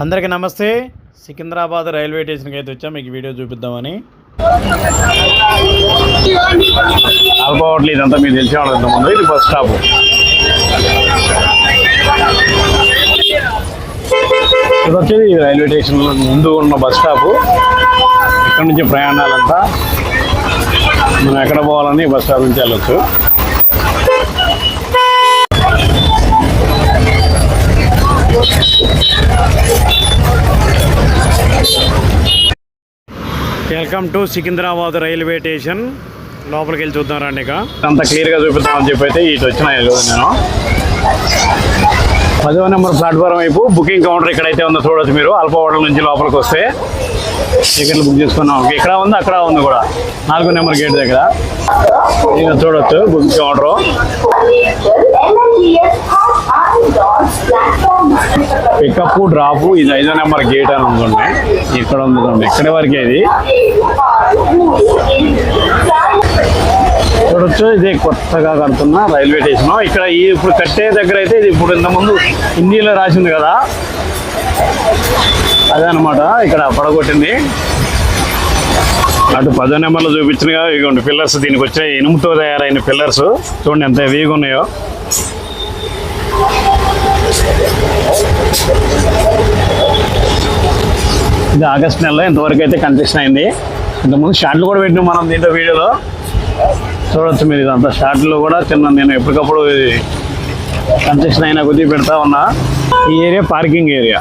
అందరికీ నమస్తే. సికింద్రాబాద్ రైల్వే స్టేషన్కి అయితే వచ్చాం. మీకు వీడియో చూపిద్దామని. ఆల్కోవట్లీ ఇదంతా మీకు తెలిసే వాళ్ళు ముందు ఇది బస్ స్టాప్. ఇది వచ్చేది రైల్వే స్టేషన్ ముందు ఉన్న బస్ స్టాప్. ఇక్కడ నుంచి ప్రయాణాలంతా మనం ఎక్కడ పోవాలని బస్ స్టాప్ నుంచి వెళ్ళొచ్చు. Welcome to Secunderabad railway station. లోపలికి వెళ్ళి చూద్దాం రండి ఇక అంత క్లియర్గా చూపిద్దామని చెప్పి అయితే ఇటు వచ్చిన నేను. పదవ నెంబర్ ప్లాట్ఫామ్ వైపు బుకింగ్ కౌంటర్ ఇక్కడైతే ఉందో చూడొచ్చు మీరు. అల్ప హోటల్ నుంచి లోపలికి వస్తే టికెట్లు బుక్ చేసుకున్నాం. ఇక్కడ ఉంది అక్కడ ఉంది కూడా. నాలుగో నెంబర్ గేట్ దగ్గర. ఇంకా చూడొచ్చు బుకింగ్ కౌంటర్. పికప్ డ్రాప్ ఇది ఐదో నెంబర్ గేట్ అని ఉంది ఇక్కడ ఉంది ఇక్కడ ఇక్కడి వరకే ఇది. చూడొచ్చు. ఇది కొత్తగా కడుతున్న రైల్వే స్టేషన్. ఇక్కడ ఈ ఇప్పుడు కట్టే దగ్గర అయితే ఇది ఇప్పుడు ఇంతకుముందు హిందీలో రాసింది కదా. అదే అనమాట ఇక్కడ పడగొట్టింది. అటు పదో నెంబర్లో చూపించినగా ఇదిగోండి పిల్లర్స్ దీనికి వచ్చే ఇనుముతో తయారైన పిల్లర్స్. చూడండి ఎంత వేగా ఉన్నాయో. ఇది ఆగస్ట్ నెలలో ఇంతవరకు అయితే కన్స్ట్రక్షన్ అయింది. ఇంతకుముందు షాట్లు కూడా పెట్టినాం మనం దీంట్లో వీడియోలో. చూడొచ్చు మీరు ఇదంతా. షార్ట్లో కూడా చిన్న నేను ఎప్పటికప్పుడు కన్స్ట్రక్షన్ అయినా కొద్దిగా పెడతా ఉన్నా. ఈ ఏరియా పార్కింగ్ ఏరియా.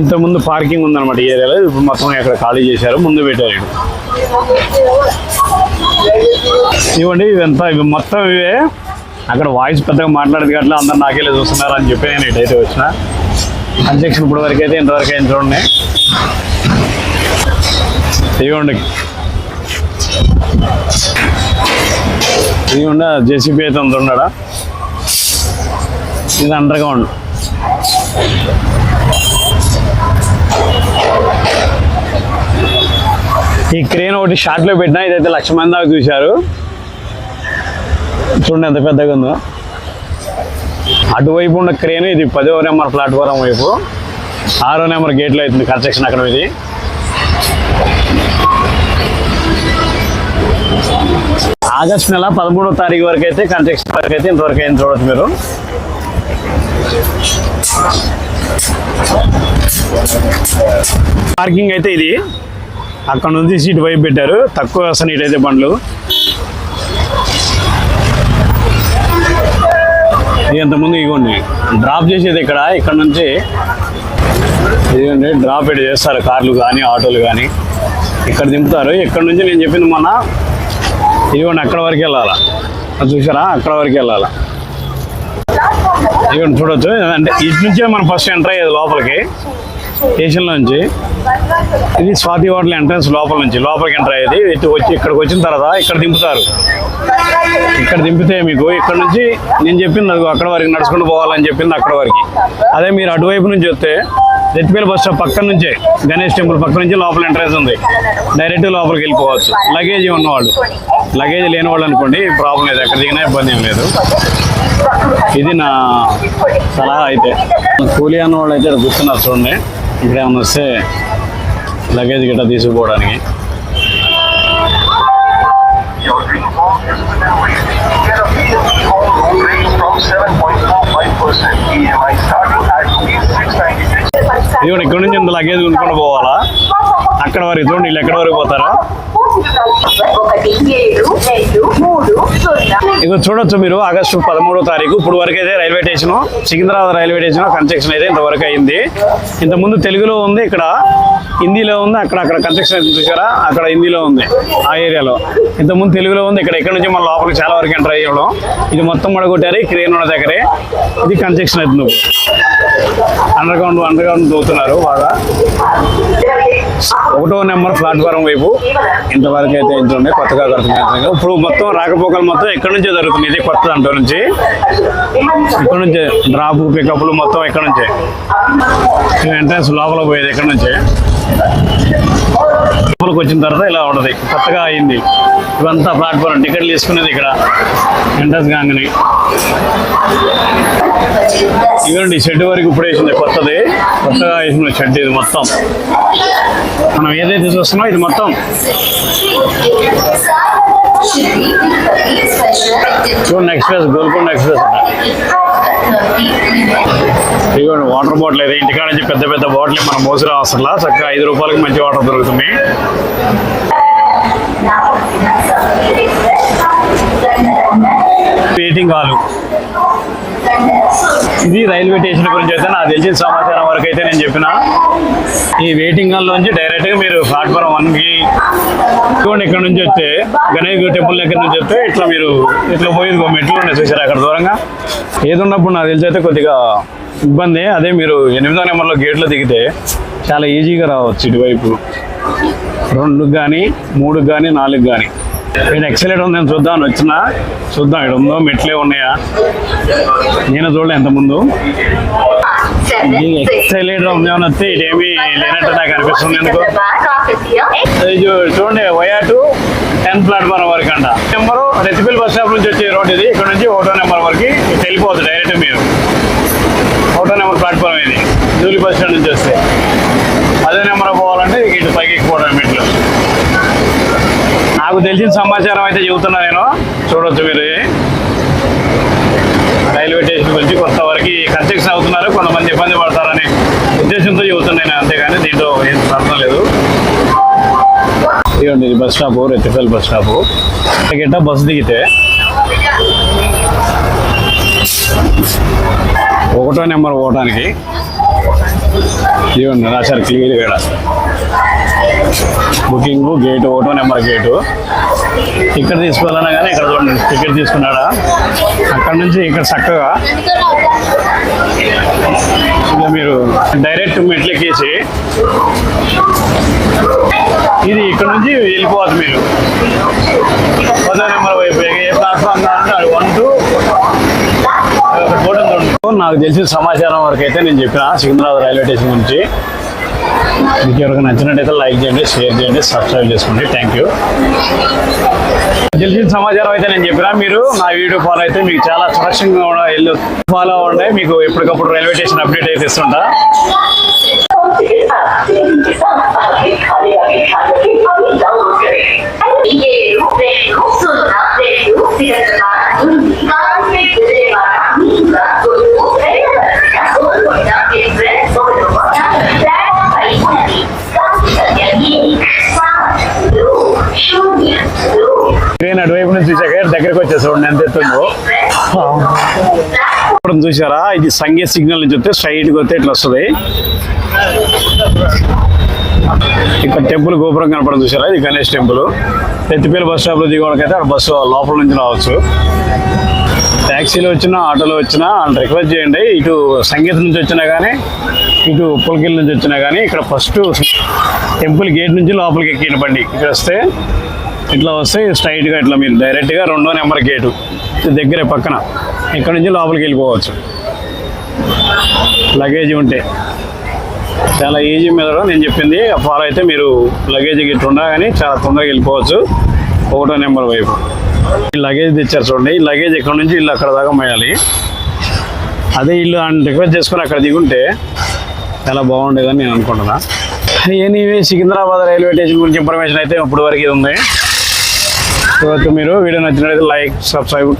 ఇంతకుముందు పార్కింగ్ ఉందన్నమాట ఈ ఏరియాలో. ఇప్పుడు మొత్తం ఇక్కడ ఖాళీ చేశారు. ముందు పెట్టారు ఇవ్వండి ఇదంతా ఇవి. మొత్తం ఇవే. అక్కడ వాయిస్ పెద్దగా మాట్లాడేది అట్లా అందరు నాకెళ్ళి చూస్తున్నారు అని చెప్పి నేను ఇటైతే వచ్చిన. కన్స్ట్రక్షన్ ఇప్పుడు వరకు అయితే ఇంతవరకు అయిన చూడండి. ఇవ్వండి. ఇవ్వండి జేసీబీ అయితే అంత ఉన్నాడా? ఇది అండర్ గ్రౌండ్ ఈ క్రేన్ ఒకటి షార్ట్లో పెట్టినా ఇదైతే లక్ష మంది దాకా చూశారు. చూడండి ఎంత పెద్దగా ఉందో. అటువైపు ఉన్న క్రేన్ ఇది పదో నెంబర్ ప్లాట్ఫారం వైపు. ఆరో నెంబర్ గేట్లో అవుతుంది కన్స్ట్రక్షన్ అక్కడ ఇది. ఆగస్ట్ నెల పదమూడో తారీఖు వరకు అయితే కన్స్ట్రక్షన్ వరకు అయితే ఇంతవరకు అయింది చూడొచ్చు మీరు. పార్కింగ్ అయితే ఇది. అక్కడ నుంచి సీట్ వైపు పెట్టారు. తక్కువ వస్తాయి ఇటైతే బండ్లు. ఇంతకుముందు ఇవ్వండి డ్రాప్ చేసేది ఇక్కడ ఇక్కడ నుంచి ఇదిగోండి డ్రాప్ ఇటు చేస్తారు. కార్లు కానీ ఆటోలు కానీ. ఇక్కడ దింపుతారు. ఇక్కడ నుంచి నేను చెప్పింది మొన్న ఇదిగోండి అక్కడ వరకు వెళ్ళాలా? అది చూసారా? అక్కడ వరకు వెళ్ళాలా? ఇదిగోండి చూడొచ్చు. అంటే ఇటు నుంచే మనం ఫస్ట్ ఎంటర్ అయ్యేది లోపలికి. స్టేషన్లో నుంచి. ఇది స్వాతి హోటల్ ఎంట్రన్స్ లోపల నుంచి. లోపలికి ఎంటర్ అయ్యేది. ఇటు వచ్చి ఇక్కడికి వచ్చిన తర్వాత ఇక్కడ దింపుతారు. ఇక్కడ దింపితే మీకు ఇక్కడ నుంచి నేను చెప్పింది అది అక్కడ వరకు నడుచుకుంటూ పోవాలని చెప్పింది అక్కడ వరకు. అదే మీరు అటువైపు నుంచి వస్తే రెత్తిపేల బస్ స్టాప్ పక్క నుంచే గణేష్ టెంపుల్ పక్క నుంచి లోపల ఎంట్రెన్స్ ఉంది. డైరెక్ట్ లోపలికి వెళ్ళిపోవచ్చు. లగేజ్ ఉన్నవాళ్ళు. లగేజ్ లేని వాళ్ళు అనుకోండి ప్రాబ్లం లేదు. ఎక్కడ దిగినా ఇబ్బంది ఏం లేదు. ఇది నా సలహా అయితే. కూలీ అన్న వాళ్ళు అయితే కూర్చున్నారు చూడండి. ఇక్కడ ఏమైనా వస్తే లగేజ్ గిట్ట తీసుకుపోవడానికి. From 7.45% EMI starting at rupees 696. ఇదిగోండి ఇక్కడ నుంచి ఇంత లగేజ్ ఉంచుకొని పోవాలా? అక్కడ వరకు చూడండి వీళ్ళు ఎక్కడ వరకు పోతారా? ఇది చూడొచ్చు మీరు ఆగస్టు పదమూడో తారీఖు ఇప్పుడు వరకు అయితే railway station Secunderabad railway station construction అయితే ఇంతవరకు అయింది. ఇంతకుముందు తెలుగులో ఉంది ఇక్కడ హిందీలో ఉంది అక్కడ అక్కడ కన్స్ట్రక్షన్ అయితే చూసారా? అక్కడ హిందీలో ఉంది ఆ ఏరియాలో. ఇంతకుముందు తెలుగులో ఉంది ఇక్కడ ఇక్కడ నుంచి మన లోపలికి చాలా వరకు ఎంటర్ అయ్యడం ఇది మొత్తం మడగొట్టారు ఈ క్రేన్ ఉన్న దగ్గరే. ఇది కన్స్ట్రక్షన్ అవుతుంది అండర్ గ్రౌండ్ అండర్ గ్రౌండ్ దూతున్నారు బాగా. ఒకటో నెంబర్ ప్లాట్ఫారం వైపు ఇంతవరకు అయితే ఇంతుండే కొత్తగా కడుతున్నాయి ఇప్పుడు మొత్తం రాకపోకలు మొత్తం ఎక్కడి నుంచే జరుగుతుంది ఇది కొత్త దాంట్లో నుంచి. ఇక్కడ నుంచే డ్రాప్ పికప్లు మొత్తం ఇక్కడ నుంచే. ఎంట్రన్స్ లోపల పోయేది ఇక్కడ నుంచే. లోపలికి వచ్చిన తర్వాత ఇలా ఉండదు కొత్తగా అయింది. ఇవంతా ప్లాట్ఫారం టికెట్లు తీసుకునేది ఇక్కడ. ఎంట్రన్స్ కాగానే. ఇదండి షెడ్ వరకు ఇప్పుడు వేసింది. కొత్తది. కొత్తగా వేసిన షెడ్ ఇది మొత్తం. మనం ఏదైతే చూస్తున్నామో ఇది మొత్తం. చూడండి ఎక్స్ప్రెస్ గోల్కొండ ఎక్స్ప్రెస్ ఇదిగోండి వాటర్ బాటిల్ అయితే ఇంటికాడ నుంచి పెద్ద పెద్ద బాటిల్ మనం మోసరా అవసరంలా చక్కగా ఐదు రూపాయలకి మంచి వాటర్ దొరుకుతుంది. వెయిటింగ్ హాలు ఇది రైల్వే స్టేషన్ గురించి అయితే నాకు తెలిసిన సమాచారం వరకు అయితే నేను చెప్పిన. ఈ వెయిటింగ్ హాల్ నుంచి డైరెక్ట్గా మీరు ప్లాట్ఫామ్ వన్కి చూడండి ఇక్కడ నుంచి వస్తే గణేష్ టెంపుల్ దగ్గర నుంచి వస్తే ఇట్లా మీరు ఇట్లా పోయి మెట్లు ఉన్నాయి చూసారు అక్కడ దూరంగా? ఏది ఉన్నప్పుడు నాకు తెలిసి అయితే కొద్దిగా ఇబ్బంది. అదే మీరు ఎనిమిదో నెంబర్లో గేట్లో దిగితే చాలా ఈజీగా రావచ్చు ఇటువైపు. రెండు కానీ మూడు కానీ నాలుగు కానీ నేను ఎక్సలెంట్ ఉందని చూద్దాం అని వచ్చినా. చూద్దాం ఇక్కడ ఉందో మెట్లే ఉన్నాయా? నేను చూడలే ఎంత ముందు. ఎక్సలెంట్ ఉందేమని వస్తే ఇదేమి లేనట్టు నాకు అనిపిస్తుంది ఎందుకు? చూడండి వయా టు టెన్త్ ప్లాట్ఫామ్ వరకు అంట నెంబరు రెతిపిల్ బస్ స్టాప్ నుంచి వచ్చే రోడ్ ఇది ఇక్కడ నుంచి ఒకటో నెంబర్ వరకు ఇటు వెళ్ళిపోతుంది డైరెక్ట్ మీరు ఒకటో నెంబర్ ప్లాట్ఫామ్ ఇది జూలీ బస్ స్టాండ్ నుంచి వస్తే అదే నెంబర్ పోవాలంటే ఇటు పైకి ఎక్కిపోవడం మెట్లు నాకు తెలిసిన సమాచారం అయితే చెబుతున్నా నేను. చూడొచ్చు మీరు. రైల్వే స్టేషన్ గురించి కొత్త వరకు కన్స్ట్రక్షన్ అవుతున్నారు కొంతమంది ఇబ్బంది పడతారని ఉద్దేశంతో చెబుతున్నాను అంతేగాని దీంట్లో ఏం అర్థం లేదు. ఇదిగోండి ఇది bus stop Rethifile bus stop. గిట్ట బస్సు దిగితే? ఒకటో నెంబర్ పోవడానికి ఇదిగోండి రాశారు క్లియర్ ఇక్కడ బుకింగ్ గేటు ఓటో నెంబర్ గేటు ఇక్కడ తీసుకోవాలన్నా కానీ ఇక్కడ చూడండి టికెట్ తీసుకున్నాడా? అక్కడ నుంచి ఇక్కడ చక్కగా ఇలా మీరు డైరెక్ట్ మెట్లెక్కేసి ఇది ఇక్కడ నుంచి వెళ్ళిపోవద్దు మీరు. పదో నెంబర్ వైపు. ఏ ప్లాట్ఫామ్ కావాలంటే వన్ టూ నాకు తెలిసిన సమాచారం వరకు అయితే నేను చెప్పిన సికింద్రాబాద్ రైల్వే స్టేషన్ గురించి మీకు ఎవరికి నచ్చినట్టయితే లైక్ చేయండి షేర్ చేయండి సబ్స్క్రైబ్ చేసుకోండి. థ్యాంక్ యూ తెలిసిన సమాచారం అయితే నేను చెప్పినా. మీరు నా వీడియో ఫాలో అయితే మీకు చాలా సురక్షంగా కూడా ఫాలో అవ్వండి. మీకు ఎప్పటికప్పుడు రైల్వే స్టేషన్ అప్డేట్ అయితే ఇస్తుంటా. ట్రైన్ అటువైపు నుంచి చూసాక దగ్గరకు వచ్చేసి చూడండి ఎంత ఎత్తుందో. ఇప్పుడు చూసారా? ఇది సంగీత సిగ్నల్ నుంచి వస్తే స్ట్రైట్గా వస్తే ఇట్లా వస్తుంది. ఇక్కడ టెంపుల్ గోపురం కనపడదు చూసారా? ఇది గణేష్ టెంపుల్. ఎత్తిపల్లి బస్ స్టాప్లో దిగడానికి అయితే అక్కడ బస్సు లోపల నుంచి రావచ్చు. ట్యాక్సీలో వచ్చినా ఆటోలో వచ్చినా వాళ్ళు రిక్వెస్ట్ చేయండి. ఇటు సంగీతం నుంచి వచ్చినా కానీ ఇటు పులకిల్ నుంచి వచ్చినా కానీ ఇక్కడ ఫస్ట్ టెంపుల్ గేట్ నుంచి లోపలికి ఎక్కిన బండి. ఇక్కడ వస్తే ఇట్లా వస్తే స్ట్రైట్గా ఇట్లా మీరు డైరెక్ట్గా రెండో నెంబర్ గేటు దగ్గరే పక్కన. ఇక్కడ నుంచి లోపలికి వెళ్ళిపోవచ్చు. లగేజ్ ఉంటే. చాలా ఈజీ మీద నేను చెప్పింది. ఫాలో అయితే మీరు లగేజ్ గిట్ ఉన్నా కానీ చాలా తొందరగా వెళ్ళిపోవచ్చు. ఒకటో నెంబర్ వైపు. ఈ లగేజ్ తెచ్చారు చూడండి. ఈ లగేజ్ ఇక్కడ నుంచి ఇల్లు అక్కడ దాకా మోయాలి. అదే ఇల్లు అని రిక్వెస్ట్ చేసుకుని అక్కడ దిగుంటే చాలా బాగుండేదని నేను అనుకుంటున్నా. ఎనీవే సికింద్రాబాద్ రైల్వే స్టేషన్ గురించి ఇన్ఫర్మేషన్ అయితే ఇప్పుడు వరకు ఇది ఉంది. సో మీరు వీడియో నచ్చినట్లయితే లైక్ సబ్స్క్రైబ్